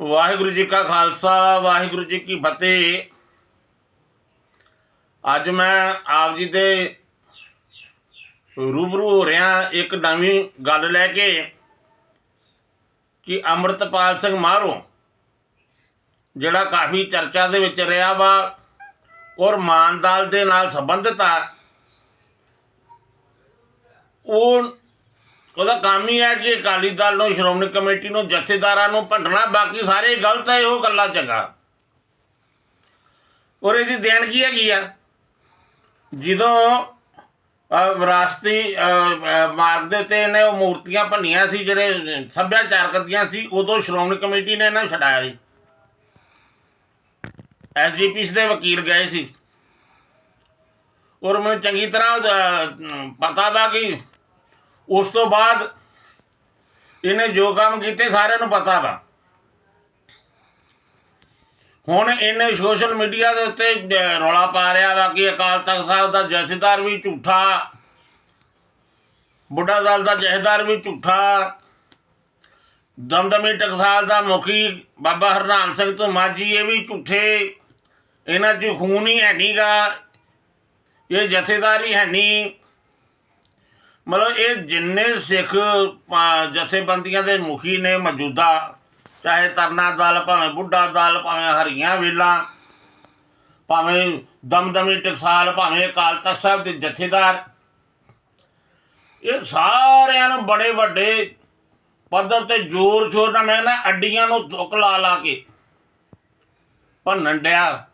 ਵਾਹਿਗੁਰੂ ਜੀ ਕਾ ਖਾਲਸਾ, ਵਾਹਿਗੁਰੂ ਜੀ ਕੀ ਫਤਿਹ। ਅੱਜ ਮੈਂ ਆਪ ਜੀ ਦੇ ਰੂਬਰੂ ਹੋ ਰਿਹਾ ਇੱਕ ਨਵੀਂ ਗੱਲ ਲੈ ਕੇ ਕਿ ਅੰਮ੍ਰਿਤਪਾਲ ਸਿੰਘ ਮਾਰੋ, ਜਿਹੜਾ ਕਾਫੀ ਚਰਚਾ ਦੇ ਵਿੱਚ ਰਿਹਾ ਵਾ ਔਰ ਮਾਨਦਾਲ ਦੇ ਨਾਲ ਸੰਬੰਧਿਤ ਆ, ਉਹ ਉਹਦਾ ਕੰਮ ਹੀ ਹੈ ਕਿ ਅਕਾਲੀ ਦਲ ਨੂੰ, ਸ਼੍ਰੋਮਣੀ ਕਮੇਟੀ ਨੂੰ, ਜਥੇਦਾਰਾਂ ਨੂੰ ਭੰਡਣਾ, ਬਾਕੀ ਸਾਰੇ ਗਲਤ ਹੈ, ਉਹ ਗੱਲਾਂ ਚੰਗਾ। ਔਰ ਇਹਦੀ ਦੇਣ ਕੀ ਹੈਗੀ ਆ? ਜਦੋਂ ਵਿਰਾਸਤੀ ਮਾਰਗ ਦੇ ਉੱਤੇ ਇਹਨੇ ਉਹ ਮੂਰਤੀਆਂ ਭੰਨੀਆਂ ਸੀ, ਜਿਹੜੇ ਸੱਭਿਆਚਾਰਕ ਦੀਆਂ ਸੀ, ਉਦੋਂ ਸ਼੍ਰੋਮਣੀ ਕਮੇਟੀ ਨੇ ਇਹਨਾਂ ਨੂੰ ਛਡਾਇਆ ਸੀ ਐਸਜੀਪੀਸ ਦੇ ਵਕੀਲ ਗਏ ਸੀ। ਔਰ ਮੈਨੂੰ ਚੰਗੀ ਤਰ੍ਹਾਂ ਪਤਾ ਵਾ ਕਿ ਉਸ ਤੋਂ ਬਾਅਦ ਇਹਨੇ ਜੋ ਕੰਮ ਕੀਤੇ ਸਾਰਿਆਂ ਨੂੰ ਪਤਾ ਵਾ। ਹੁਣ ਇਹਨੇ ਸੋਸ਼ਲ ਮੀਡੀਆ ਦੇ ਉੱਤੇ ਰੌਲਾ ਪਾ ਰਿਹਾ ਵਾ ਕਿ ਅਕਾਲ ਤਖਤ ਸਾਹਿਬ ਦਾ ਜਥੇਦਾਰ ਵੀ ਝੂਠਾ, ਬੁੱਢਾ ਦਲ ਦਾ ਜਥੇਦਾਰ ਵੀ ਝੂਠਾ, ਦਮਦਮੀ ਟਕਸਾਲ ਦਾ ਮੁਖੀ ਬਾਬਾ ਹਰਨਾਮ ਸਿੰਘ ਤੋਂ ਮਾਝੀ ਇਹ ਵੀ ਝੂਠੇ। ਇਹਨਾਂ 'ਚ ਖੂਨ ਹੀ ਹੈ ਨਹੀਂਗਾ ਇਹ ਜਥੇਦਾਰ ਹੀ ਹੈ ਨਹੀਂ ਮਤਲਬ ਇਹ ਜਿੰਨੇ ਸਿੱਖ ਜਥੇਬੰਦੀਆਂ ਦੇ ਮੁਖੀ ਨੇ ਮੌਜੂਦਾ, ਚਾਹੇ ਤਰਨਾ ਦਲ ਭਾਵੇਂ ਬੁੱਢਾ ਦਲ, ਭਾਵੇਂ ਹਰੀਆਂ ਵੇਲਾਂ ਭਾਵੇਂ ਦਮਦਮੀ ਟਕਸਾਲ, ਭਾਵੇਂ ਅਕਾਲ ਤਖਤ ਸਾਹਿਬ ਦੇ ਜਥੇਦਾਰ, ਇਹ ਸਾਰਿਆਂ ਨੂੰ ਬੜੇ ਵੱਡੇ ਪੱਧਰ ਤੇ ਜ਼ੋਰ ਜ਼ੋਰ ਨਾਲ ਮੈਂ ਨਾ ਅੱਡੀਆਂ ਨੂੰ ਧੁੱਕ ਲਾ ਲਾ ਕੇ ਭੰਨਣ ਡਿਆ।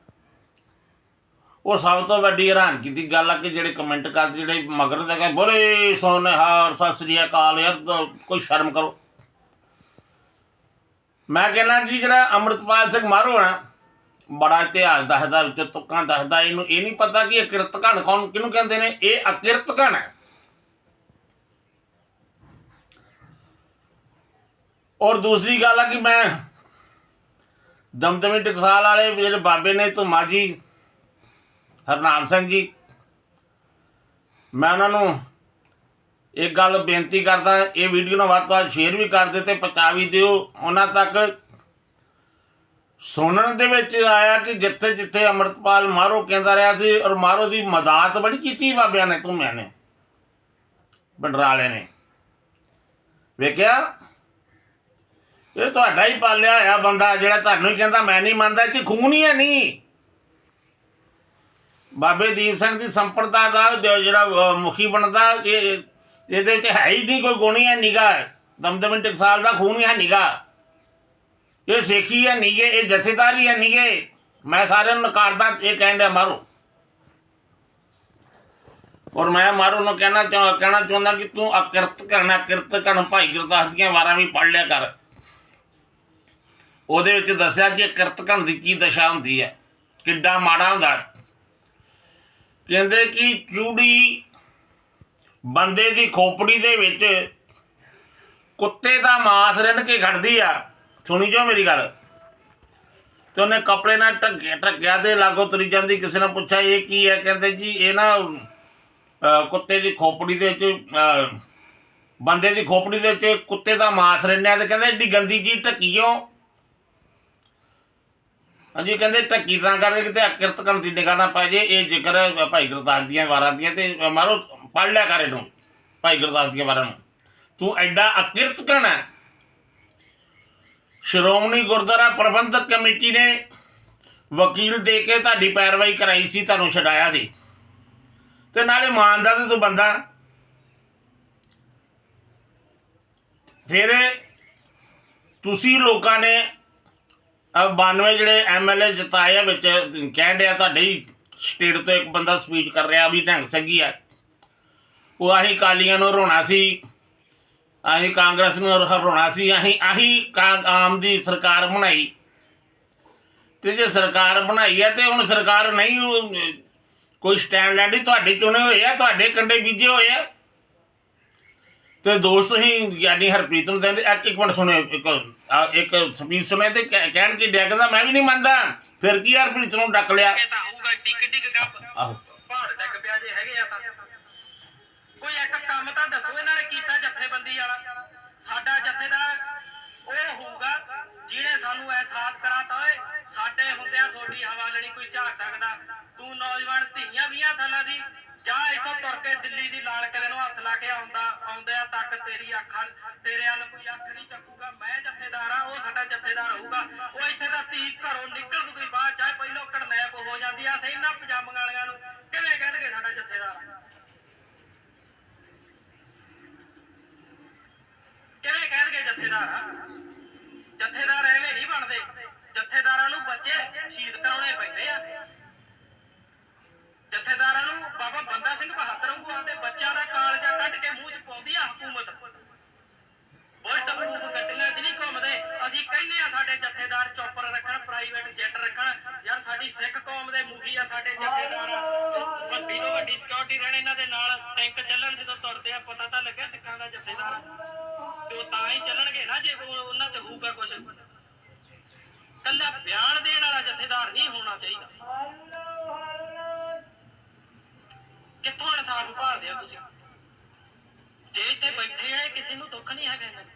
ਉਹ ਸਭ ਤੋਂ ਵੱਡੀ ਹੈਰਾਨਗੀ ਦੀ ਗੱਲ ਆ ਕਿ ਜਿਹੜੇ ਕਮੈਂਟ ਕਰਦੇ, ਜਿਹੜੇ ਮਗਰ ਦੇ ਕਹਿੰਦੇ ਬੋਲੇ ਸੋਨਹਾਰ, ਸਤਿ ਸ੍ਰੀ ਅਕਾਲ ਯਾਰ ਕੋਈ ਸ਼ਰਮ ਕਰੋ। ਮੈਂ ਕਹਿੰਦਾ ਜੀ, ਜਿਹੜਾ ਅੰਮ੍ਰਿਤਪਾਲ ਸਿੰਘ ਮਾਰੋ ਨਾ ਬੜਾ ਇਤਿਹਾਸ ਦੱਸਦਾ, ਵਿੱਚ ਤੁਕਾਂ ਦੱਸਦਾ, ਇਹਨੂੰ ਇਹ ਨਹੀਂ ਪਤਾ ਕਿ ਇਹ ਕਿਰਤਕਣ ਕੌਣ, ਕਿਹਨੂੰ ਕਹਿੰਦੇ ਨੇ? ਇਹ ਅਕਿਰਤਕਣ ਹੈ। ਔਰ ਦੂਸਰੀ ਗੱਲ ਆ ਕਿ ਮੈਂ ਦਮਦਮੀ ਟਕਸਾਲ ਵਾਲੇ ਜਿਹੜੇ ਬਾਬੇ ਨੇ ਤੋਂ ਮਾਜੀ ਹਰਨਾਮ ਸਿੰਘ ਜੀ। ਮੈਂ ਉਹਨਾਂ ਨੂੰ ਇੱਕ ਗੱਲ ਬੇਨਤੀ ਕਰਦਾ, ਇਹ ਵੀਡੀਓ ਨੂੰ ਵੱਧ ਤੋਂ ਵੱਧ ਸ਼ੇਅਰ ਵੀ ਕਰ ਦਿਓ ਤੇ ਪਹੁੰਚਾ ਵੀ ਦਿਓ। ਉਹਨਾਂ ਤੱਕ ਸੁਣਨ ਦੇ ਵਿੱਚ ਆਇਆ ਕਿ ਜਿੱਥੇ ਜਿੱਥੇ ਅੰਮ੍ਰਿਤਪਾਲ ਮਾਰੋ ਕਹਿੰਦਾ ਰਿਹਾ ਸੀ, ਔਰ ਮਾਰੋ ਦੀ ਮਦਦ ਬੜੀ ਕੀਤੀ ਬਾਬਿਆਂ ਨੇ ਤੂੰ ਮੈਨੇ ਬੰਡਰਾਲੇ ਨੇ। ਵੇਖਿਆ? ਇਹ ਤੁਹਾਡਾ ਹੀ ਪਾਲਿਆ ਹੋਇਆ ਬੰਦਾ ਜਿਹੜਾ ਤੁਹਾਨੂੰ ਹੀ ਕਹਿੰਦਾ, ਮੈਂ ਨਹੀਂ ਮੰਨਦਾ, ਇਹ ਖੂਨ ਹੀ ਹੈ ਨਹੀਂ ਬਾਬੇ ਦੀਪ ਸਿੰਘ ਦੀ ਸੰਪਰਦਾ ਦਾ ਜਿਹੜਾ ਮੁਖੀ ਬਣਦਾ, ਇਹ, ਇਹਦੇ ਵਿੱਚ ਹੈ ਹੀ ਨਹੀਂ ਕੋਈ ਗੁਣੀ ਹੈ ਨਿਗਾ ਦਮਦਮੀ ਟਕਸਾਲ ਦਾ ਖੂਨ ਹੀ ਹੈ ਨਿਗਾ ਇਹ ਸੇਖੀ ਹੈ ਨਿਗੇ, ਇਹ ਜਥੇਦਾਰੀ ਹੈ ਨਿਗੇ। ਮੈਂ ਸਾਰਿਆਂ ਨੂੰ ਨਕਾਰਦਾ, ਇਹ ਕਹਿੰਦਾ ਮਾਰੋ। ਔਰ ਮੈਂ ਮਾਰੂ ਨੂੰ ਕਹਿਣਾ ਚਾਹ, ਕਹਿਣਾ ਚਾਹੁੰਦਾ ਕਿ ਤੂੰ ਅਕਿਰਤ ਕਰਨਾ ਕਿਰਤ ਕਰਨ ਭਾਈ ਗੁਰਦਾਸ ਦੀਆਂ ਵਾਰਾਂ ਵੀ ਪੜ ਲਿਆ ਕਰ। ਉਹਦੇ ਵਿੱਚ ਦੱਸਿਆ ਕਿ ਕਿਰਤ ਕਰਨ ਦੀ ਕੀ ਦਸ਼ਾ ਹੁੰਦੀ ਹੈ, ਕਿੱਡਾ ਮਾੜਾ ਹੁੰਦਾ। ਕਹਿੰਦੇ ਕਿ ਚੂੜੀ ਬੰਦੇ ਦੀ ਖੋਪੜੀ ਦੇ ਵਿੱਚ ਕੁੱਤੇ ਦਾ ਮਾਸ ਰਿੰਨ ਕੇ ਖੜਦੀ ਆ। ਸੁਣੀ ਜੋ ਮੇਰੀ ਗੱਲ? ਤੇ ਉਹਨੇ ਕੱਪੜੇ ਨਾਲ ਢੱਕਿਆ ਢੱਕਿਆ ਤੇ ਲਾਗੋ ਤਰੀ ਜਾਂਦੀ, ਕਿਸੇ ਨੇ ਪੁੱਛਿਆ, ਇਹ ਕੀ ਹੈ ਕਹਿੰਦੇ, ਜੀ, ਇਹ ਨਾ ਕੁੱਤੇ ਦੀ ਖੋਪੜੀ ਦੇ ਵਿੱਚ ਬੰਦੇ ਦੀ ਖੋਪੜੀ ਦੇ ਵਿੱਚ ਕੁੱਤੇ ਦਾ ਮਾਸ ਰਿੰਨਿਆ ਤੇ ਕਹਿੰਦੇ, ਏਡੀ ਗੰਦੀ ਜੀ ਢੱਕੀਓ ਹਾਂਜੀ, ਕਹਿੰਦੇ ਢੱਕੀ ਤਾਂ ਕਰਕੇ ਕਿਤੇ ਅਕਿਰਤ ਕਰਨ ਦੀ ਨਿਗਾਹ ਨਾ ਪੈ ਜੇ, ਇਹ ਜ਼ਿਕਰ ਹੈ ਭਾਈ ਗੁਰਦਾਸ ਦੀਆਂ ਵਾਰਾਂ ਦੀਆਂ ਤੇ ਮਾਰੋ ਪੜ ਲਿਆ ਕਰ ਇਹਨੂੰ, ਭਾਈ ਗੁਰਦਾਸ ਦੀਆਂ ਵਾਰਾਂ ਨੂੰ। ਤੂੰ ਐਡਾ ਅਕਿਰਤ ਕਣ ਸ਼੍ਰੋਮਣੀ ਗੁਰਦੁਆਰਾ ਪ੍ਰਬੰਧਕ ਕਮੇਟੀ ਨੇ ਵਕੀਲ ਦੇ ਕੇ ਤੁਹਾਡੀ ਪੈਰਵਾਈ ਕਰਾਈ ਸੀ, ਤੁਹਾਨੂੰ ਛਡਾਇਆ ਸੀ। ਤੇ ਨਾਲੇ ਇਮਾਨਦਾਰ ਤੇ ਤੂੰ ਬੰਦਾ। ਫਿਰ ਤੁਸੀਂ ਲੋਕਾਂ ਨੇ 92 ਜਿਹੜੇ ਐਮਐਲਏ ਜਿਤਾਏ ਆ ਵਿੱਚ, ਕਹਿਣ ਡਿਆ ਤੁਹਾਡੇ ਹੀ ਸਟੇਟ ਤੋਂ ਇੱਕ ਬੰਦਾ ਸਪੀਚ ਕਰ ਰਿਹਾ ਵੀ ਢੰਗ ਸੰਗੀ ਆ। ਉਹ ਆਹੀ ਕਾਲੀਆਂ ਨੂੰ ਹਰਾਉਣਾ ਸੀ, ਆਹੀ ਕਾਂਗਰਸ ਨੂੰ ਹਰਾਉਣਾ ਸੀ, ਆਹੀ ਆਹੀ ਕਾਂ- ਆਮ ਦੀ ਸਰਕਾਰ ਬਣਾਈ। ਤੇ ਜੇ ਸਰਕਾਰ ਬਣਾਈ ਹੈ ਤੇ ਹੁਣ ਸਰਕਾਰ ਨਹੀਂ, ਕੋਈ ਸਟੈਂਡ ਲੈਂਦੀ ਤੁਹਾਡੇ ਚੁਣੇ ਹੋਏ ਆ, ਤੁਹਾਡੇ ਕੰਡੇ ਬੀਜੇ ਹੋਏ ਆ। ਤੇ ਦੋਸਤ ਹੀ ਗਿਆਨੀ ਹਰਪ੍ਰੀਤ ਨੂੰ ਕਹਿੰਦੇ, ਇੱਕ ਇੱਕ ਮਿੰਟ ਸੁਣਿਓ, ਇੱਕ ਆ ਇੱਕ ਸਪੀਚ ਸੁਣਿਆ ਤੇ ਕਹਿ- ਕਹਿਣ ਕੀ ਡਿੱਗਦਾ ਮੈਂ ਵੀ ਨਹੀਂ ਮੰਨਦਾ। ਫਿਰ ਕੀ ਹਰਪ੍ਰੀਤ ਨੂੰ ਡੱਕ ਲਿਆ? ਇਹ ਤਾਂ ਹੋਊਗਾ ਟਿਕ ਟਿਕ ਗੱਪ ਆਹੋ। ਭਾਰ ਡੱਕ ਪਿਆ ਜੇ ਹੈਗੇ ਆ ਤਾਂ। ਕੋਈ ਇੱਕ ਕੰਮ ਤਾਂ ਦੱਸੋ ਇਹਨਾਂ ਨੇ ਕੀਤਾ ਵਾਲਾ। ਸਾਡਾ ਜਥੇਦਾਰ ਉਹ ਹੋਊਗਾ ਜਿਹਨੇ ਸਾਨੂੰ ਅਹਿਸਾਸ ਕਰਾਤਾ ਓਏ। ਸਾਡੇ ਹੁੰਦਿਆਂ ਤੁਹਾਡੀ ਹਵਾ ਲੈਣੀ ਕੋਈ ਝਾਕ ਸਕਦਾ। ਤੂੰ ਨੌਜਵਾਨ ਧੀਆਂ 20 ਸਾਲਾਂ ਦੀ ਜਾ ਇੱਥੋਂ ਤੁਰ ਕੇ ਦਿੱਲੀ ਦੀ ਲਾਲ ਕਿਲੇ ਨੂੰ ਹੱਥ ਲਾ ਕੇ ਆਉਂਦਾ, ਆਉਂਦਿਆਂ ਤੱਕ ਤੇਰੀ ਅੱਖਾਂ, ਤੇਰੇ ਵੱਲ ਕੋਈ ਅੱਖ ਨਹੀਂ ਚੱਕੂਗਾ। ਮੈਂ ਜੱਥੇਦਾਰ ਆ ਉਹ ਸਾਡਾ ਜੱਥੇਦਾਰ ਹੋਊਗਾ। ਉਹ ਇੱਥੇ ਦਾ ਧੀ ਘਰੋਂ ਨਿਕਲ ਕੋਈ ਬਾਅਦ ਚਾਹੇ ਪਹਿਲੋਂ ਕੜਨੈਪ ਹੋ ਜਾਂਦੀ ਆ ਸੇ ਇਹਨਾਂ ਪਜਾਮੀਆਂ ਵਾਲਿਆਂ ਨੂੰ ਕਿਵੇਂ ਕਹਿਣਗੇ ਸਾਡਾ ਜੱਥੇਦਾਰ? ਕਿਵੇਂ ਕਹਿਣਗੇ ਜੱਥੇਦਾਰ? ਆ? ਜੱਥੇਦਾਰ ਐਵੇਂ ਨਹੀਂ ਬਣਦੇ। ਜੱਥੇਦਾਰਾਂ ਨੂੰ ਬੱਚੇ ਸ਼ਹੀਦ ਕਰਾਉਣੇ ਪੈਂਦੇ ਆ ਜੱਥੇਦਾਰਾਂ ਨੂੰ ਬਾਬਾ ਬੰਦਾ ਸਿੰਘ ਬਹਾਦਰ ਵਾਂਗੂ ਆਉਂਦੇ ਬੱਚਿਆਂ ਦਾ ਕਾਲਜਾ ਕੱਢ ਕੇ ਮੂੰਹ 'ਚ ਪਾਉਂਦੀ ਆ ਹਕੂਮਤ। ਬੁਲਟ ਪ੍ਰੂਫ ਗੱਡੀਆਂ 'ਚ ਨਹੀਂ ਘੁੰਮਦੇ। ਅਸੀਂ ਕਹਿੰਦੇ ਆ ਸਾਡੇ ਜੱਥੇਦਾਰ ਚੌਪਰ ਰੱਖਣ ਪ੍ਰਾਈਵੇਟ ਜੈਟ ਰੱਖਣ। ਯਾਰ ਸਾਡੀ ਸਿੱਖ ਕੌਮ ਦੇ ਮੁਖੀ ਆ ਸਾਡੇ ਜੱਥੇਦਾਰ। ਵੱਡੀ ਤੋਂ ਵੱਡੀ ਸਿਕਿਉਰਿਟੀ ਰਹਿਣ ਇਹਨਾਂ ਦੇ ਨਾਲ। ਟੈਂਕ ਚੱਲਣ ਜਦੋਂ ਤੁਰਦੇ ਆ, ਪਤਾ ਤਾਂ ਲੱਗਿਆ ਸਿੱਖਾਂ ਦਾ ਜਥੇਦਾਰ। ਤੇ ਉਹ ਤਾਂ ਹੀ ਚੱਲਣਗੇ ਨਾ ਜੇ ਉਹਨਾਂ ਤੇ ਹੋਊਗਾ ਕੁਝ ਕੱਲਾ ਬਿਆਨ ਦੇਣ ਵਾਲਾ ਜਥੇਦਾਰ ਨਹੀਂ ਹੋਣਾ ਚਾਹੀਦਾ। ਕਿੱਥੋਂ ਇਨਸਾਫ ਭਾਲਦੇ ਹੋ ਤੁਸੀਂ। ਜੇ ਇੱਥੇ ਬੈਠੇ ਆ ਕਿਸੇ ਨੂੰ ਦੁੱਖ ਨਹੀਂ ਹੈਗਾ ਇਹਨਾਂ ਨੂੰ।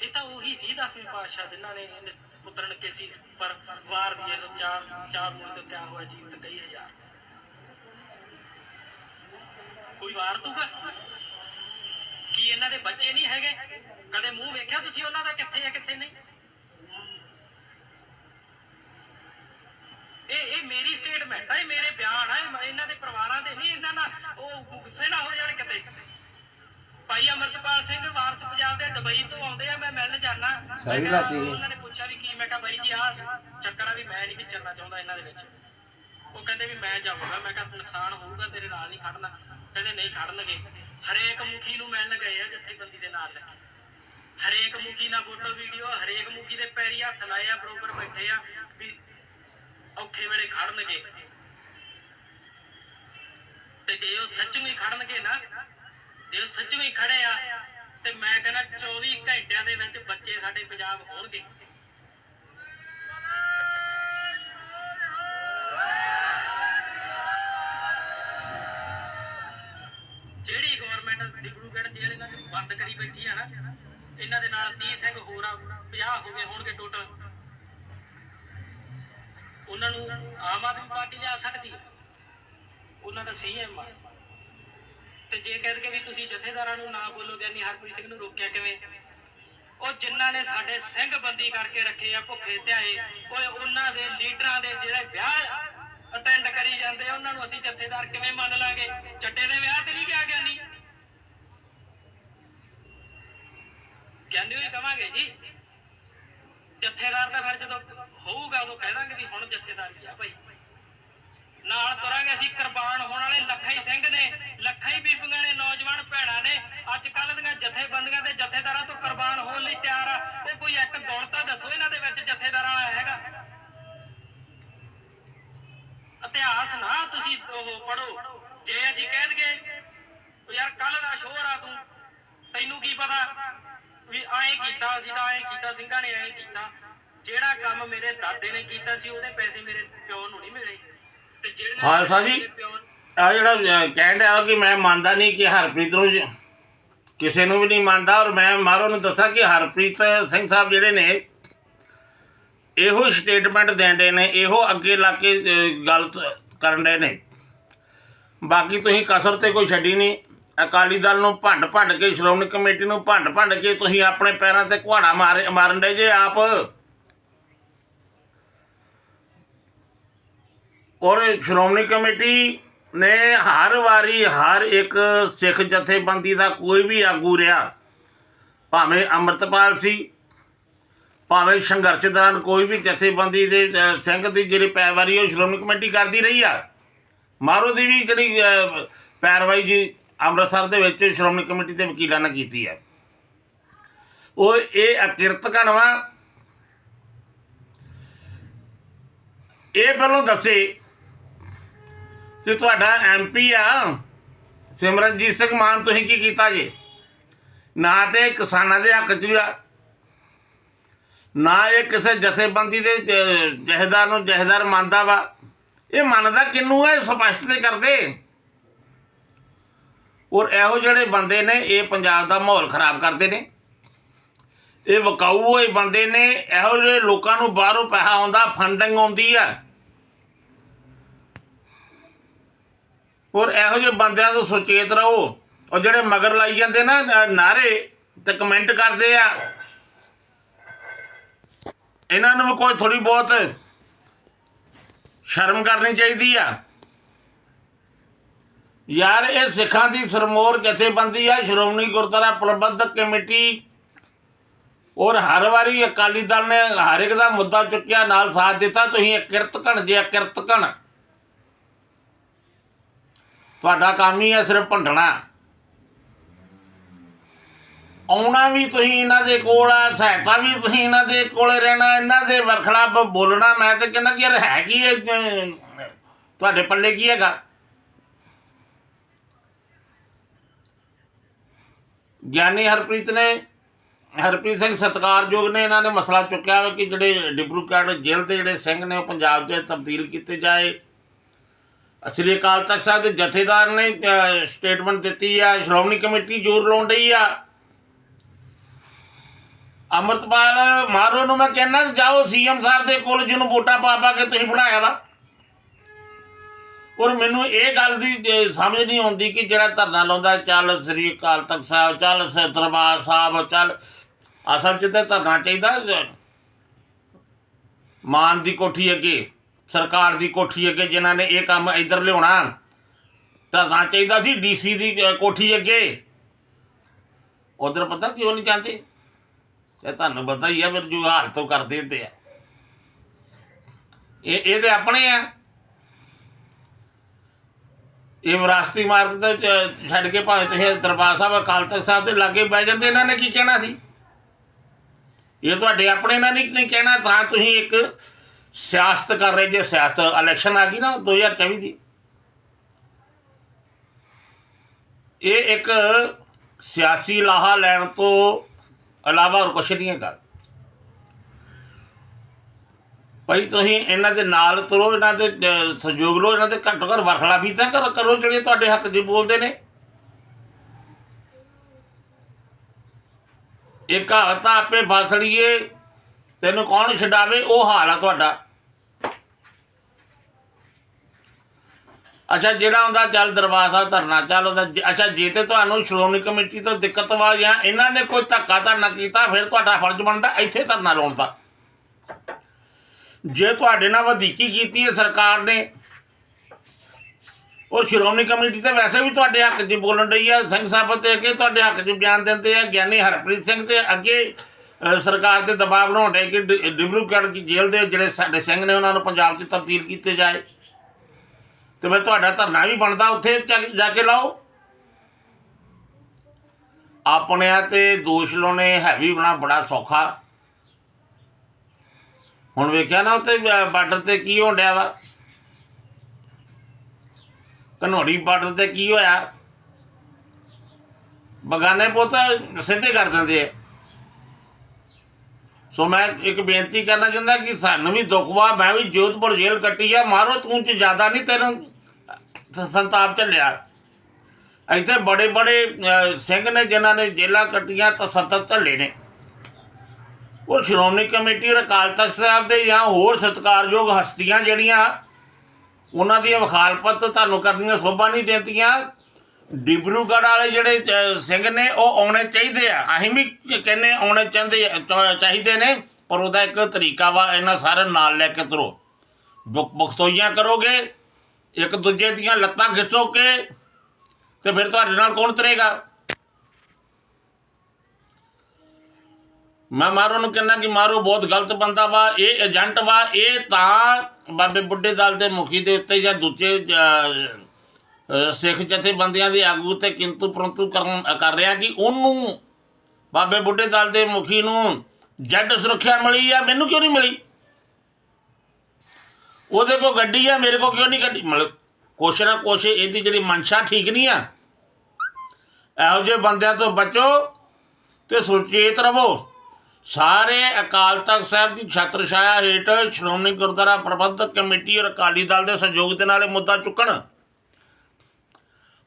ਇਹ ਤਾਂ ਉਹੀ ਸੀ ਦਸਵੇਂ ਪਾਤਸ਼ਾਹ ਜਿਨ੍ਹਾਂ ਨੇ ਇਹਨੇ ਪੁੱਤਰਨ ਕੇਸੀ ਪਰ ਵਾਰ ਦੀ ਇਹਨੂੰ ਚਾਰ ਚਾਰ ਮੂਲ ਤੋਂ ਕਿਆ ਹੋਇਆ, ਜੀਵਤ ਕਈ ਹਜ਼ਾਰ ਕੋਈ ਵਾਰ ਦੂਗਾ ਕੀ ਇਹਨਾਂ ਦੇ ਬੱਚੇ ਨਹੀਂ ਹੈਗੇ? ਕਦੇ ਮੂੰਹ ਵੇਖਿਆ ਤੁਸੀਂ ਉਹਨਾਂ ਦਾ ਕਿੱਥੇ ਆ, ਕਿੱਥੇ ਨਹੀਂ? ਇਹ ਇਹ ਮੇਰੀ ਸਟੇਟਮੈਂਟ ਆ ਇਹ ਮੇਰੇ ਬਿਆਨ ਆ ਇਹ ਇਹਨਾਂ ਦੇ ਪਰਿਵਾਰਾਂ ਦੇ ਨਹੀਂ ਇਹਨਾਂ ਦਾ ਉਹ ਗੁੱਸੇ ਨਾ ਹੋ ਜਾਣ ਕਿਤੇ। ਭਾਈ ਅਮਰਪਾਲ ਸਿੰਘ ਵਾਰਸ ਪੰਜਾਬ ਦੇ ਦੁਬਈ ਤੋਂ ਆਉਂਦੇ ਆ ਮੈਂ ਮਿਲਣ ਜਾਣਾ ਸਹੀ ਹੈ। ਉਹਨਾਂ ਨੇ ਪੁੱਛਿਆ ਵੀ ਕੀ ਮੈਂ ਕਿਹਾ ਬਾਈ ਜੀ ਆਹ ਚੱਕਰ ਆ ਵੀ ਮੈਂ ਨਹੀਂ ਵਿਚਰਨਾ ਚਾਹੁੰਦਾ ਇਹਨਾਂ ਦੇ ਵਿੱਚ। ਉਹ ਕਹਿੰਦੇ ਵੀ ਮੈਂ ਜਾਊਂਗਾ ਮੈਂ ਕਿਹਾ ਨੁਕਸਾਨ ਹੋਊਗਾ ਤੇਰੇ ਨਾਲ ਨਹੀਂ ਖੜਨਾ। ਕਹਿੰਦੇ ਨਹੀਂ ਖੜਨਗੇ। ਹਰੇਕ ਮੁਖੀ ਨੂੰ ਮਿਲਣ ਗਏ ਆ ਜਥੇਬੰਦੀ ਦੇ ਨਾਲ। ਲੱਗੇ ਹਰੇਕ ਮੁਖੀ ਨਾਲ ਫੋਟੋ ਵੀਡੀਓ ਹਰੇਕ ਮੁਖੀ ਦੇ ਪੈਰੀ ਹੱਥ ਲਾਏ ਆ ਬਰੋਬਰ ਬੈਠੇ ਆ ਵੀ ਔਖੇ ਵੇਲੇ ਖੜਨਗੇ। ਤੇ ਜੇ ਉਹ ਸੱਚੀ ਖੜਨਗੇ ਨਾ, ਜੇ ਸੱਚੀ ਖੜੇ ਆ, ਤੇ ਮੈਂ ਕਹਿੰਦਾ 24 ਘੰਟਿਆਂ ਦੇ ਵਿੱਚ ਬੱਚੇ ਸਾਡੇ ਪੰਜਾਬ ਹੋਣਗੇ। ਜਿਹੜੀ ਗਵਰਨਮੈਂਟ ਡਿਬਰੂਗੜ੍ਹ ਜੇਲ੍ਹ ਇਹਨਾਂ ਨੂੰ ਬੰਦ ਕਰੀ ਬੈਠੀ ਆ ਨਾ, ਇਹਨਾਂ ਦੇ ਨਾਲ 30 ਸਿੰਘ ਹੋਰ ਆ 50 ਹੋ ਗਏ ਹੋਣਗੇ ਟੋਟਲ ਉਹਨਾਂ ਨੂੰ ਆਮ ਆਦਮੀ ਪਾਰਟੀ ਜਾ ਸਕਦੀ ਹੈ? ਉਹਨਾਂ ਦਾ ਸੀਐਮ ਆ ਤੇ ਜੇ ਕਹਿ ਦਗੇ ਵੀ ਤੁਸੀਂ ਜਥੇਦਾਰਾਂ ਨੂੰ ਨਾ ਬੋਲੋ ਨਹੀਂ ਹਰਪ੍ਰੀਤ ਸਿੰਘ ਨੂੰ ਰੋਕਿਆ ਕਿਵੇਂ? ਉਹ ਜਿਨ੍ਹਾਂ ਨੇ ਸਾਡੇ ਸਿੰਘ ਬੰਦੀ ਕਰਕੇ ਰੱਖੇ ਆ, ਭੁੱਖੇ ਧਿਆਏ, ਓਏ ਉਹਨਾਂ ਦੇ ਲੀਡਰਾਂ ਦੇ ਜਿਹੜੇ ਵਿਆਹ ਅਟੈਂਡ ਕਰੀ ਜਾਂਦੇ ਆ, ਉਹਨਾਂ ਨੂੰ ਅਸੀਂ ਜਥੇਦਾਰ ਕਿਵੇਂ ਮੰਨ ਲਾਂਗੇ? ਚੱਟੇ ਦੇ ਵਿਆਹ ਤੇ ਨਹੀਂ ਗਿਆ ਗਿਆਨੀ ਗਿਆਨੀ ਵੀ ਕਵਾਂਗੇ ਜੀ, ਜਥੇਦਾਰ ਦਾ ਫਿਰ ਜਦੋਂ ਹੋਊਗਾ, ਉਦੋਂ ਕਹਿ ਦਾਂਗੇ ਵੀ ਹੁਣ ਜਥੇਦਾਰ ਆ ਭਾਈ। ਨਾਲ ਤੁਰਾਂਗੇ ਅਸੀਂ ਕੁਰਬਾਨ, ਹੋਣ ਵਾਲੇ ਲੱਖਾਂ ਹੀ ਸਿੰਘ ਨੇ, ਲੱਖਾਂ ਹੀ ਬੀਬੀਆਂ ਨੇ, ਨੌਜਵਾਨ ਭੈਣਾਂ ਨੇ। ਅੱਜ ਕੱਲ ਦੀਆਂ ਜਥੇਬੰਦੀਆਂ ਤੇ ਜਥੇਦਾਰਾਂ ਤੋਂ ਕੁਰਬਾਨ ਹੋਣ ਲਈ ਤਿਆਰ ਆ ਉਹ ਕੋਈ ਇੱਕ ਗੁਣ ਤਾਂ ਦੱਸੋ ਇਹਨਾਂ ਦੇ ਵਿੱਚ ਜਥੇਦਾਰਾਂ ਵਾਲਾ ਹੈਗਾ ਇਤਿਹਾਸ ਨਾ ਤੁਸੀਂ ਉਹ ਪੜੋ ਜੇ ਅਸੀਂ ਕਹਿ ਦਈਏ ਉਹ ਯਾਰ ਕੱਲ ਦਾ ਸ਼ੋਰ ਆ ਤੂੰ ਤੈਨੂੰ ਕੀ ਪਤਾ ਵੀ ਐਂ ਕੀਤਾ ਅਸੀਂ ਤਾਂ ਐਂ ਕੀਤਾ ਸਿੰਘਾਂ ਨੇ ਐਂ ਕੀਤਾ ਜਿਹੜਾ ਕੰਮ ਮੇਰੇ ਦਾਦੇ ਨੇ ਕੀਤਾ ਸੀ ਉਹਦੇ ਪੈਸੇ ਮੇਰੇ ਪਿਓ ਨੂੰ ਨਹੀਂ ਮਿਲੇ। ਤੇ ਜਿਹੜੇ ਖਾਲਸਾ ਜੀ। ਆ ਜਿਹੜਾ ਡਿਆ ਕਿ ਮੈਂ ਮੰਨਦਾ ਨਹੀਂ ਕਿ ਹਰਪ੍ਰੀਤ ਨੂੰ ਕਿਸੇ ਨੂੰ ਵੀ ਨਹੀਂ ਮੰਨਦਾ ਔਰ ਮੈਂ ਮਾਰੋ ਨੂੰ ਦੱਸਾਂ ਕਿ ਹਰਪ੍ਰੀਤ ਸਿੰਘ ਸਾਹਿਬ ਜਿਹੜੇ ਨੇ ਇਹੋ ਸਟੇਟਮੈਂਟ ਦੇਂਦੇ ਨੇ ਇਹੋ ਅੱਗੇ ਲਾ ਕੇ ਅਹ, ਗੱਲ ਤ- ਕਰਨ ਦੇ ਨੇ। ਬਾਕੀ ਤੁਸੀਂ ਕਸਰ ਤੇ ਕੋਈ ਛੱਡੀ ਨਹੀਂ। ਅਕਾਲੀ ਦਲ ਨੂੰ ਭੰਡ ਭੰਡ ਕੇ ਸ਼੍ਰੋਮਣੀ ਕਮੇਟੀ ਨੂੰ ਭੰਡ ਭੰਡ ਕੇ ਤੁਸੀਂ ਆਪਣੇ ਪੈਰਾਂ ਤੇ ਕੁਹਾੜਾ ਮਾਰੇ ਮਾਰਨ ਦੇ ਜੇ ਆਪ। ਔਰ ਸ਼੍ਰੋਮਣੀ ਕਮੇਟੀ ਨੇ ਹਰ ਵਾਰੀ ਹਰ ਇੱਕ ਸਿੱਖ ਜਥੇਬੰਦੀ ਦਾ ਕੋਈ ਵੀ ਆਗੂ ਰਿਹਾ, ਭਾਵੇਂ ਅੰਮ੍ਰਿਤਪਾਲ ਸੀ, ਭਾਵੇਂ ਸੰਘਰਸ਼ ਦੌਰਾਨ ਕੋਈ ਵੀ ਜਥੇਬੰਦੀ ਦੇ ਸਿੰਘ ਦੀ ਜਿਹੜੀ ਪੈਰਵਾਈ ਉਹ ਸ਼੍ਰੋਮਣੀ ਕਮੇਟੀ ਕਰਦੀ ਰਹੀ ਆ। ਮਾਰੋ ਦੀ ਵੀ ਜਿਹੜੀ ਪੈਰਵਾਈ ਜੀ ਅੰਮ੍ਰਿਤਸਰ ਦੇ ਵਿੱਚ ਸ਼੍ਰੋਮਣੀ ਕਮੇਟੀ ਦੇ ਵਕੀਲਾਂ ਨੇ ਕੀਤੀ ਹੈ ਉਹ ਇਹ ਅਕਿਰਤ ਕਣਵਾ ਇਹ ਪਹਿਲਾਂ ਦੱਸੇ ਕਿ ਤੁਹਾਡਾ ਐਮਪੀ ਆ। ਸਿਮਰਨਜੀਤ ਸਿੰਘ ਮਾਨ, ਤੁਸੀਂ ਕੀ ਕੀਤਾ ਜੀ? ਨਾ ਤੇ ਕਿਸਾਨਾਂ ਦੇ ਹੱਕ 'ਚ ਆ। ਨਾ ਇਹ ਕਿਸੇ ਜਥੇਬੰਦੀ ਦੇ ਜ- ਜਥੇਦਾਰ ਨੂੰ ਜਥੇਦਾਰ ਮੰਨਦਾ ਵਾ। ਇਹ ਮੰਨਦਾ ਕਿੰਨੂੰ ਹੈ ਸਪਸ਼ਟ ਤੇ ਕਰਦੇ। ਔਰ ਇਹੋ ਜਿਹੜੇ ਬੰਦੇ ਨੇ, ਇਹ ਪੰਜਾਬ ਦਾ ਮਾਹੌਲ ਖਰਾਬ ਕਰਦੇ ਨੇ। ਇਹ ਵਕਾਊ ਹੋਏ ਬੰਦੇ ਨੇ, ਇਹੋ ਜਿਹੇ ਲੋਕਾਂ ਨੂੰ ਬਾਹਰੋਂ ਪੈਸਾ ਆਉਂਦਾ, ਫੰਡਿੰਗ ਆਉਂਦੀ ਆ। ਔਰ ਇਹੋ ਜਿਹੇ ਬੰਦਿਆਂ ਤੋਂ ਸੁਚੇਤ ਰਹੋ। ਉਹ ਜਿਹੜੇ ਮਗਰ ਲਾਈ ਜਾਂਦੇ ਨਾ ਨ- ਨਾਰੇ, ਤੇ ਕਮੈਂਟ ਕਰਦੇ ਆ। ਇਹਨਾਂ ਨੂੰ ਵੀ ਕੋਈ ਥੋੜੀ ਬਹੁਤ ਸ਼ਰਮ ਕਰਨੀ ਚਾਹੀਦੀ ਆ। ਯਾਰ, ਇਹ ਸਿੱਖਾਂ ਦੀ ਸਰਮੋਰ ਜਥੇਬੰਦੀ ਆ, ਸ਼੍ਰੋਮਣੀ ਗੁਰਦੁਆਰਾ ਪ੍ਰਬੰਧਕ ਕਮੇਟੀ। ਔਰ ਹਰ ਵਾਰੀ ਅਕਾਲੀ ਦਲ ਨੇ ਹਰ ਇੱਕ ਦਾ ਮੁੱਦਾ ਚੁੱਕਿਆ, ਨਾਲ ਸਾਥ ਦਿੱਤਾ, ਤੁਸੀਂ ਇਹ ਕਿਰਤ ਘਣ ਜੇ ਕਿਰਤ ਘਣ। ਤੁਹਾਡਾ ਕੰਮ ਹੀ ਹੈ ਸਿਰਫ ਭੰਡਣਾ। ਆਉਣਾ ਵੀ ਤੁਸੀਂ ਇਹਨਾਂ ਦੇ ਕੋਲ ਆ, ਸਹਾਇਤਾ ਵੀ ਤੁਸੀਂ ਇਹਨਾਂ ਦੇ ਕੋਲੇ ਰਹਿਣਾ, ਇਹਨਾਂ ਦੇ ਵਰਖੜਾ ਬੋਲਣਾ, ਮੈਂ ਤੇ ਕਹਿੰਦਾ ਕਿ ਯਾਰ ਹੈ ਕੀ ਇਹ, ਤੁਹਾਡੇ ਪੱਲੇ ਕੀ ਹੈਗਾ? ਗਿਆਨੀ ਹਰਪ੍ਰੀਤ ਨੇ, ਹਰਪ੍ਰੀਤ ਸਿੰਘ ਸਤਕਾਰਯੋਗ ਨੇ ਇਹਨਾਂ ਨੇ ਮਸਲਾ ਚੁੱਕਿਆ ਵਾ ਕਿ ਜਿਹੜੇ ਡਿਬਰੂਗੜ੍ਹ ਜੇਲ੍ਹ ਦੇ ਜਿਹੜੇ ਸਿੰਘ ਨੇ ਉਹ ਪੰਜਾਬ 'ਚ ਤਬਦੀਲ ਕੀਤੇ ਜਾਏ। ਸ੍ਰੀ ਅਕਾਲ ਤਖਤ ਸਾਹਿਬ ਦੇ ਜਥੇਦਾਰ ਨੇ ਸਟੇਟਮੈਂਟ ਦਿੱਤੀ ਆ, ਸ਼੍ਰੋਮਣੀ ਕਮੇਟੀ ਜ਼ੋਰ ਲਾਉਣ ਡਈ ਆ। ਅਮਰਤਪਾਲ ਮਾਰੋ ਨੂੰ ਮੈਂ ਕਹਿੰਦਾ, ਜਾਓ ਸੀਐਮ ਸਾਹਿਬ ਦੇ ਕੋਲ, ਜਿਹਨੂੰ ਵੋਟਾਂ ਪਾ ਪਾ ਕੇ ਤੁਸੀਂ ਬਣਾਇਆ ਵਾ। ਔਰ ਮੈਨੂੰ ਇਹ ਗੱਲ ਦੀ ਸਮਝ ਨਹੀਂ ਆਉਂਦੀ ਕਿ ਜਿਹੜਾ ਧਰਨਾ ਲਾਉਂਦਾ, ਚੱਲ ਸ੍ਰੀ ਅਕਾਲ ਤਖਤ ਸਾਹਿਬ, ਚੱਲ ਦਰਬਾਰ ਸਾਹਿਬ, ਚੱਲ ਅਸਲ 'ਚ ਤਾਂ ਧਰਨਾ ਚਾਹੀਦਾ, ਮਾਨ ਦੀ ਕੋਠੀ ਅੱਗੇ। ਸਰਕਾਰ ਦੀ ਕੋਠੀ ਅੱਗੇ ਜਿਨ੍ਹਾਂ ਨੇ ਇਹ ਕੰਮ ਇੱਧਰ ਲਿਆਉਣਾ ਧਰਨਾ ਚਾਹੀਦਾ ਸੀ ਡੀਸੀ ਦੀ ਕੋਠੀ ਅੱਗੇ। ਉਧਰ ਪਤਾ ਕਿਉਂ ਨਹੀਂ ਜਾਂਦੇ? ਇਹ ਤੁਹਾਨੂੰ ਪਤਾ ਹੀ ਆ, ਫਿਰ ਜੋ ਹਾਲਤ ਉਹ ਕਰਦੇ ਹੁੰਦੇ ਆ। ਇਹ ਇਹ ਇਹਦੇ ਆਪਣੇ ਆ। ਇਹ ਵਿਰਾਸਤੀ ਮਾਰਗ ਤੇ ਛੱਡ ਕੇ ਭਾਵੇਂ ਤੁਸੀਂ ਦਰਬਾਰ ਸਾਹਿਬ, ਅਕਾਲ ਤਖਤ ਸਾਹਿਬ ਦੇ ਲਾਗੇ ਬਹਿ ਜਾਂਦੇ, ਇਹਨਾਂ ਨੇ ਕੀ ਕਹਿਣਾ ਸੀ? ਇਹ ਤੁਹਾਡੇ ਆਪਣੇ ਨਾਲ ਨਹੀਂ ਨਹੀਂ ਕਹਿਣਾ, ਤਾਂ ਤੁਸੀਂ ਇੱਕ ਸਿਆਸਤ ਕਰ ਰਹੇ ਜੇ, ਸਿਆਸਤ ਇਲੈਕਸ਼ਨ ਆ ਗਈ ਨਾ 2024 ਦੀ। ਇਹ ਇੱਕ ਸਿਆਸੀ ਲਾਹਾ ਲੈਣ ਤੋਂ ਇਲਾਵਾ ਹੋਰ ਕੁਛ ਨਹੀਂ ਹੈਗਾ। ਭਾਈ ਤੁਸੀਂ ਇਹਨਾਂ ਦੇ ਨਾਲ ਤੁਰੋ, ਇਹਨਾਂ ਦੇ ਸਹਿਯੋਗ ਲਓ, ਇਹਨਾਂ ਦੇ ਘੱਟੋ ਘੱਟ ਵਰਖਲਾਫੀ ਤਾਂ ਕਰੋ ਕਰੋ ਜਿਹੜੇ ਤੁਹਾਡੇ ਹੱਕ ਦੀ ਬੋਲਦੇ ਨੇ। ਇਹ ਕਹਾਵਤ ਆਪੇ ਫਸੜੀਏ ਤੈਨੂੰ ਕੌਣ ਛਡਾਵੇ? ਉਹ ਹਾਲ ਆ ਤੁਹਾਡਾ। ਅੱਛਾ, ਜਿਹੜਾ ਹੁੰਦਾ, ਚੱਲ ਦਰਬਾਰ ਸਾਹਿਬ ਧਰਨਾ, ਚੱਲ ਉਹਦਾ ਅੱਛਾ, ਜੇ ਤੇ ਤੁਹਾਨੂੰ ਸ਼੍ਰੋਮਣੀ ਕਮੇਟੀ ਤੋਂ ਦਿੱਕਤ ਵਾ ਜਾਂ ਇਹਨਾਂ ਨੇ ਕੋਈ ਧੱਕਾ ਧਰਨਾ ਕੀਤਾ, ਫਿਰ ਤੁਹਾਡਾ ਫਰਜ਼ ਬਣਦਾ ਇੱਥੇ ਧਰਨਾ ਲਾਉਣ ਦਾ। ਜੇ ਤੁਹਾਡੇ ਨਾਲ ਵਧੀਕੀ ਕੀਤੀ ਹੈ ਸਰਕਾਰ ਨੇ, ਉਹ ਸ਼੍ਰੋਮਣੀ ਕਮੇਟੀ ਤੇ ਵੈਸੇ ਵੀ ਤੁਹਾਡੇ ਹੱਕ 'ਚ ਬੋਲਣ ਰਹੀ ਆ, ਸਿੰਘ ਸਾਹਿਬ ਤੇ ਅੱਗੇ ਤੁਹਾਡੇ ਹੱਕ 'ਚ ਬਿਆਨ ਦਿੰਦੇ ਆ, ਗਿਆਨੀ ਹਰਪ੍ਰੀਤ ਸਿੰਘ ਤੇ ਅੱਗੇ ਸਰਕਾਰ ਤੇ ਦਬਾਅ ਬਣਾਉਣ ਡਏ ਕਿ ਡਿ- ਡਿਬਰੂਗੜ੍ਹ ਦੀ ਜੇਲ੍ਹ ਦੇ ਜਿਹੜੇ ਸਾਡੇ ਸਿੰਘ ਨੇ ਉਹਨਾਂ ਨੂੰ ਪੰਜਾਬ 'ਚ ਤਬਦੀਲ ਕੀਤੇ ਜਾਏ। ਤੇ ਮੈਂ ਤੁਹਾਡਾ ਧਰਨਾ ਵੀ ਬਣਦਾ ਉੱਥੇ ਜਾ- ਜਾ ਕੇ ਲਾਓ। ਆਪਣਿਆਂ ਤੇ ਦੋਸ਼ ਲਾਉਣੇ ਹੈਵੀ ਬਣਾ, ਬੜਾ ਸੌਖਾ। ਹੁਣ ਵੇਖਿਆ ਨਾ ਉੱਤੇ ਬਾਰਡਰ ਤੇ ਕੀ ਹੋਣ ਡਿਆ ਵਾ। ਕਨੋੜੀ ਬਾਰਡਰ ਤੇ ਕੀ ਹੋਇਆ? ਬਗਾਨੇ ਪੁੱਤ ਸਿੱਧੇ ਕਰ ਦਿੰਦੇ ਆ। ਸੋ ਮੈਂ ਇੱਕ ਬੇਨਤੀ ਕਰਨਾ ਚਾਹੁੰਦਾ ਕਿ ਸਾਨੂੰ ਵੀ ਦੁੱਖ ਵਾ, ਮੈਂ ਵੀ ਜੋਧਪੁਰ ਜੇਲ੍ਹ ਕੱਟੀ ਆ। ਮਾਰੋ, ਤੂੰ ਚ ਜ਼ਿਆਦਾ ਨਹੀਂ ਤੈਨੂੰ ਸੰਤਾਪ ਝੱਲਿਆ। ਇੱਥੇ ਬੜੇ ਬੜੇ ਸਿੰਘ ਨੇ ਜਿਨ੍ਹਾਂ ਨੇ ਜੇਲ੍ਹਾਂ ਕੱਟੀਆਂ ਤਾਂ ਸਤਤ ਝੱਲੇ ਨੇ। ਉਹ ਸ਼੍ਰੋਮਣੀ ਕਮੇਟੀ ਔਰ ਅਕਾਲ ਤਖਤ ਸਾਹਿਬ ਦੇ ਜਾਂ ਹੋਰ ਸਤਿਕਾਰਯੋਗ ਹਸਤੀਆਂ ਜਿਹੜੀਆਂ, ਉਹਨਾਂ ਦੀਆਂ ਵਿਖਾਲਪਤ ਤੁਹਾਨੂੰ ਕਰਨੀਆਂ, ਸੋਭਾ ਨਹੀਂ ਦਿੰਦੀਆਂ। ਡਿਬਰੂਗੜ੍ਹ ਵਾਲੇ ਜਿਹੜੇ ਅਹ, ਸਿੰਘ ਨੇ ਉਹ ਆਉਣੇ ਚਾਹੀਦੇ ਆ। ਅਸੀਂ ਵੀ ਕਹਿੰਨੇ ਆਉਣੇ ਚਾਹੁੰਦੇ ਆ- ਚਾ- ਚਾਹੀਦੇ ਨੇ ਪਰ ਉਹਦਾ ਇੱਕ ਤਰੀਕਾ ਵਾ ਇਹਨਾਂ ਸਾਰਿਆਂ ਨੂੰ ਨਾਲ ਲੈ ਕੇ ਤੁਰੋ। ਬੁਕ ਬਖਤੋਈਆਂ ਕਰੋਗੇ ਇੱਕ ਦੂਜੇ ਦੀਆਂ ਲੱਤਾਂ ਖਿੱਚੋਗੇ ਤੇ ਫਿਰ ਤੁਹਾਡੇ ਨਾਲ ਕੌਣ ਤਰੇਗਾ? ਮੈਂ ਮਾਰੂ ਨੂੰ ਕਹਿੰਦਾ ਕਿ ਮਾਰੂ ਬਹੁਤ ਗਲਤ ਬੰਦਾ ਵਾ ਇਹ ਏਜੰਟ ਵਾ ਇਹ ਤਾਂ ਬਾਬੇ ਬੁੱਢੇ ਦਲ ਦੇ ਮੁਖੀ ਦੇ ਉੱਤੇ ਜਾਂ ਦੂਜੇ ਅਹ, ਸਿੱਖ ਜਥੇਬੰਦੀਆਂ ਦੇ ਆਗੂ ਤੇ ਕਿੰਤੂ ਪਰੰਤੂ ਕਰਨ ਕਰ ਰਿਹਾ ਕਿ ਉਹਨੂੰ ਬਾਬੇ ਬੁੱਢੇ ਦਲ ਦੇ ਮੁਖੀ ਨੂੰ ਜੱਡ ਸੁਰੱਖਿਆ ਮਿਲੀ ਆ ਮੈਨੂੰ ਕਿਉਂ ਨਹੀਂ ਮਿਲੀ? ਉਹਦੇ ਕੋਲ ਗੱਡੀ ਆ, ਮੇਰੇ ਕੋਲ ਕਿਉਂ ਨਹੀਂ ਗੱਡੀ? ਮਤਲਬ ਕੁਛ ਨਾ ਕੁਛ ਇਹਦੀ ਜਿਹੜੀ ਮਨਸ਼ਾ ਠੀਕ ਨਹੀਂ ਆ। ਇਹੋ ਜਿਹੇ ਬੰਦਿਆਂ ਤੋਂ ਬਚੋ ਤੇ ਸੁਚੇਤ ਰਵੋ ਸਾਰੇ ਅਕਾਲ ਤਖਤ ਸਾਹਿਬ ਦੀ ਛਤਰ ਛਾਇਆ ਹੇਠ ਸ਼੍ਰੋਮਣੀ ਗੁਰਦੁਆਰਾ ਪ੍ਰਬੰਧਕ ਕਮੇਟੀ ਔਰ ਅਕਾਲੀ ਦਲ ਦੇ ਸਹਿਯੋਗ ਦੇ ਨਾਲ ਇਹ ਮੁੱਦਾ ਚੁੱਕਣ।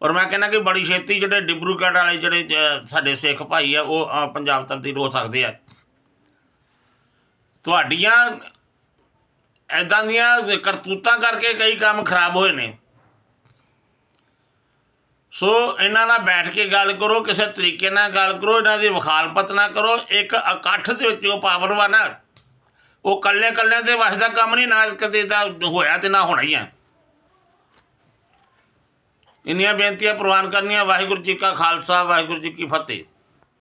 ਔਰ ਮੈਂ ਕਹਿੰਦਾ ਕਿ ਬੜੀ ਛੇਤੀ ਜਿਹੜੇ ਡਿਬਰੂਗੜ੍ਹ ਵਾਲੇ ਜਿਹੜੇ ਸਾਡੇ ਸਿੱਖ ਭਾਈ ਆ, ਉਹ ਪੰਜਾਬ ਤਬਦੀਲ ਹੋ ਸਕਦੇ ਆ। ਤੁਹਾਡੀਆਂ ਐਦਾਂ ਦੀਆਂ ਕਰਤੂਤਾਂ ਕਰਕੇ ਕਈ ਕੰਮ ਖਰਾਬ ਹੋਏ ਨੇ। ਸੋ ਇਹਨਾਂ ਨਾਲ ਬੈਠ ਕੇ ਗੱਲ ਕਰੋ, ਕਿਸੇ ਤਰੀਕੇ ਨਾਲ ਗੱਲ ਕਰੋ, ਇਹਨਾਂ ਦੀ ਵਖਾਲਪਤ ਨਾ ਕਰੋ, ਇੱਕ ਇਕੱਠ ਦੇ ਵਿੱਚ ਉਹ ਪਾਵਰਵਾਂ ਨਾ ਉਹ ਕੱਲੇ ਕੱਲੇ ਦੇ ਵਸ ਦਾ ਕੰਮ ਨਹੀਂ, ਨਾ ਕਦੇ ਤਾਂ ਹੋਇਆ ਤੇ ਨਾ ਹੋਣਾ ਹੀ ਆ। ਇੰਨੀਆਂ ਬੇਨਤੀਆਂ ਪ੍ਰਵਾਨ ਕਰਨੀਆਂ। ਵਾਹਿਗੁਰੂ ਜੀ ਕਾ ਖਾਲਸਾ ਵਾਹਿਗੁਰੂ ਜੀ ਕੀ ਫਤਿਹ।